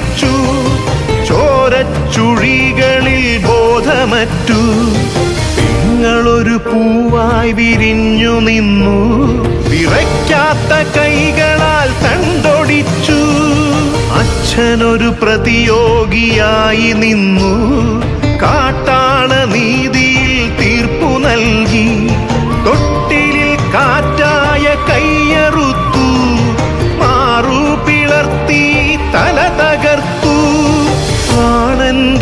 തിളച്ചു ചോരച്ചുഴികളിൽ ബോധമറ്റു. നിങ്ങളൊരു പൂവായി വിരിഞ്ഞു നിന്നു. വിറയ്ക്കാത്ത കൈകളാൽ തണ്ടൊടിച്ചു. അച്ഛനൊരു പ്രതിയോഗിയായി നിന്നു. കാട്ടാള നീതിയിൽ തീർപ്പു നൽകി.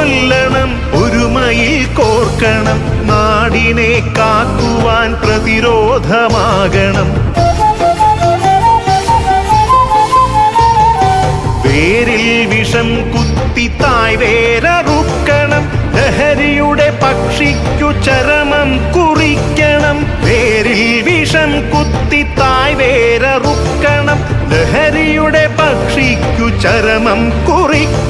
ചൊല്ലണം ഒരുമയിൽ കോർക്കണം നാടിനെ കാക്കുവാൻ പ്രതിരോധമാകണം. വേരിൽ വിഷം കുത്തി തായ് വേരറുക്കണം ലഹരിയുടെ പക്ഷിക്കു ചരമം കുറിക്കണം. വേരിൽ വിഷം കുത്തി തായ് വേരറുക്കണം ലഹരിയുടെ പക്ഷിക്കു ചരമം കുറിക്കണം